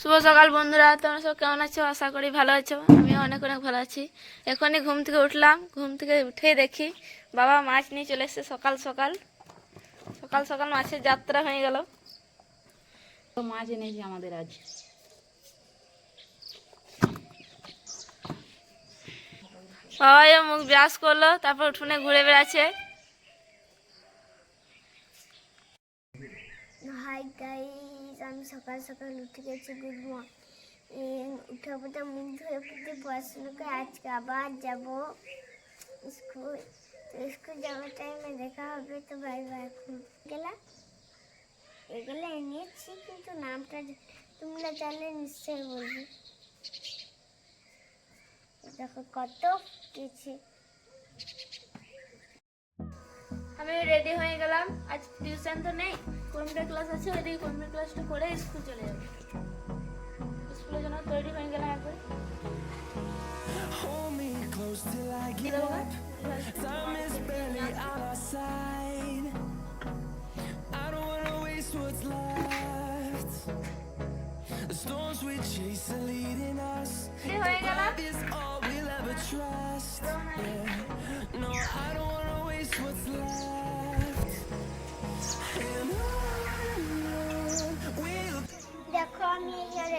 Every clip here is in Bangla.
শুভ সকাল বন্ধুরা তোমরা সব কেমন আছো? আশা করি ভালো আছো। আমিও অনেক অনেক ভালো আছি। এখনই ঘুম থেকে উঠলাম। ঘুম থেকে উঠেই দেখি বাবা মাছ নিয়ে চলে এসছে সকাল সকাল। সকাল সকাল মাছের যাত্রা হয়ে গেল। তো মাছ এনেছি আমাদের আজ। বাবাই মুখ ব্রাশ করল তারপর উঠোনে ঘুরে বেড়াচ্ছে। হাই গাইস আমি সকাল সকাল উঠে গেছি, গুড মর্নিং। উঠে পথে মুখ ধুয়ে ফুটে পড়াশোনা করে আজকে আবার যাব স্কুল। স্কুল যাওয়ার টাইমে দেখা হবে, তো বাই বাই এখন। গেলা এগুলো এনেছি, কিন্তু নামটা তোমরা জানলে নিশ্চয়ই বলবি। দেখো কত কিছু। আমি রেডি হয়ে গেলাম। আজ টিউশন তো নেই কম্পিউটার ক্লাস আছে ওইদিকে কম্পিউটার ক্লাসটা করে স্কুল চলে যাব। স্কুলের জন্য তৈরি হয়ে গেলাম একবার Hold me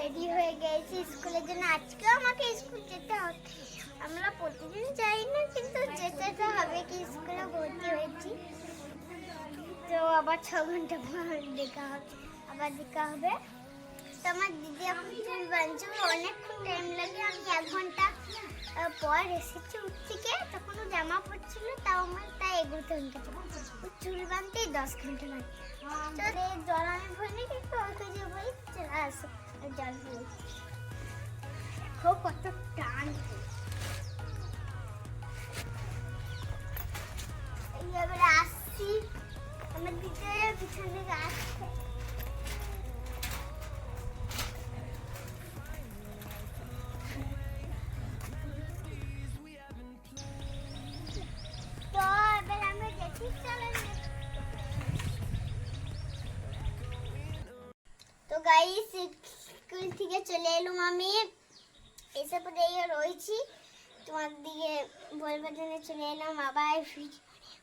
রেডি হয়ে গেছি স্কুলের জন্য। আজকেও আমাকে স্কুল যেতে হবে। আমরা প্রতিদিন যাই না, কিন্তু যেতে তো হবে কি স্কুলে ভর্তি হয়েছি। তো আবার ছ ঘণ্টা পর দেখা হবে, আবার দেখা হবে। তো আমার দিদি এখন চুল বাঁধছে অনেকক্ষণ টাইম লাগে। আমি এক ঘণ্টা পর এসেছি উঠ থেকে। তখন জামা পড়ছিল তাও আমার তাই এগোতে ঘণ্টা। চুল বাঁধতেই দশ ঘণ্টা লাগে। তো জল আমি দেখো কত টান এইভাবে আসছি আমার দিকে পিছন দিকে আসছে তো এবার আমরা দেখি চলেন তো গাইস স্কুল থেকে চলে এলাম আমি এসে পরে এই রয়েছি। তোমার দিকে বলবার জন্য চলে এলাম। আবার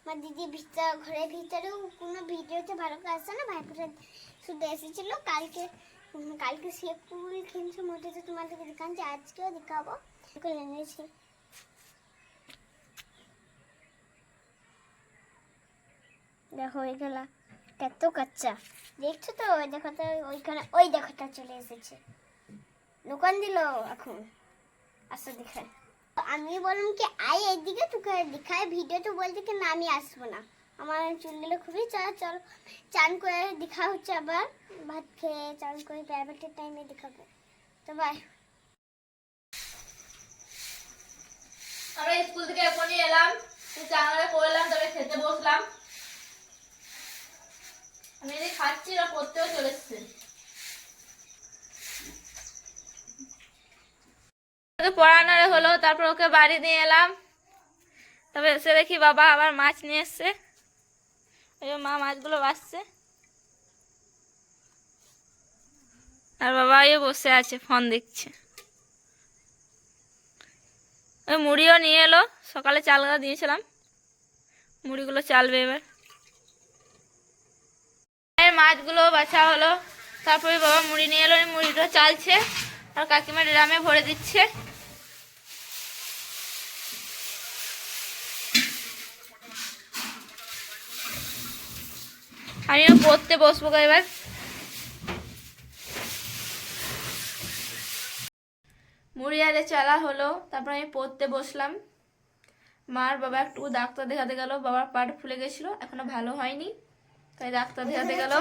আমার দিদি ভিতর ঘরের ভিতরেও কোনো ভিডিওতে ভালো আসছে না। ভাইপুরে শুধু এসেছিল। কালকে কালকে সে কুল খেলছে মোটে তোমাদেরকে দেখাচ্ছি আজকেও দেখাবো। করে এনেছি। দেখো এগুলা কত কাচ্চা দেখছ তো? ওই দেখো তো, ওইখানে ওই দেখোটা চলে এসেছে। দোকান দিল এখন। আসো দেখে। আমি বললাম কি, আয় এইদিকে, তোকে দেখায় ভিডিও তো বলতে কি, না, আমি আসব না। আমার চুল চুলগুলো খুবই চল চল। চান করে দেখা হচ্ছে আবার। ভাত খেয়ে চান করে প্রাইভেটের টাইমে দেখাবো তো বাই আমরা স্কুল থেকে এখনই এলাম। চাঙাটা করলাম তবে খেতে বসলাম। আমি এদিকে খাচ্ছি আর পড়তেও চলে এসছে। ওকে পড়ানো হলো, তারপর ওকে বাড়ি নিয়ে এলাম। তবে এসে দেখি বাবা আবার মাছ নিয়ে এসছে। ওই মা মাছগুলো বাসছে আর বাবা ওই বসে আছে, ফোন দেখছে। ওই মুড়িও নিয়ে এলো, সকালে চাল গাদা দিয়েছিলাম। মুড়িগুলো চালবে এবার। মাছগুলো বাছা হলো। তারপরে বাবা মুড়ি নিয়ে এলো মুড়িটা চালছে। আর কাকিমা ড্রামে ভরে দিচ্ছে। আমিও পড়তে বসবো এবার। মুড়ি আরে চালা হলো তারপর আমি পড়তে বসলাম। মার বাবা একটু ডাক্তার দেখাতে গেল বাবার পাট ফুলে গেছিল এখনও ভালো হয়নি। তাই ডাক্তার দেখাতে গেল।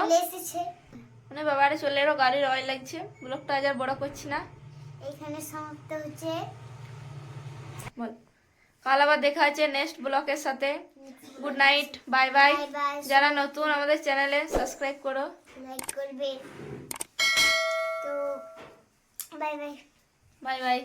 মানে বাবারে চলে এলো গাড়ির অয়েল লাগছে। ব্লকটা আজ আর বড় করছি না। এখানে সমাপ্ত হচ্ছে। বল। কাল আবার দেখা হচ্ছে নেক্সট ব্লকের সাথে। Good night bye bye bye bye যারা নতুন আমাদের চ্যানেলে সাবস্ক্রাইব করো। লাইক করবে। তো বাই বাই বাই বাই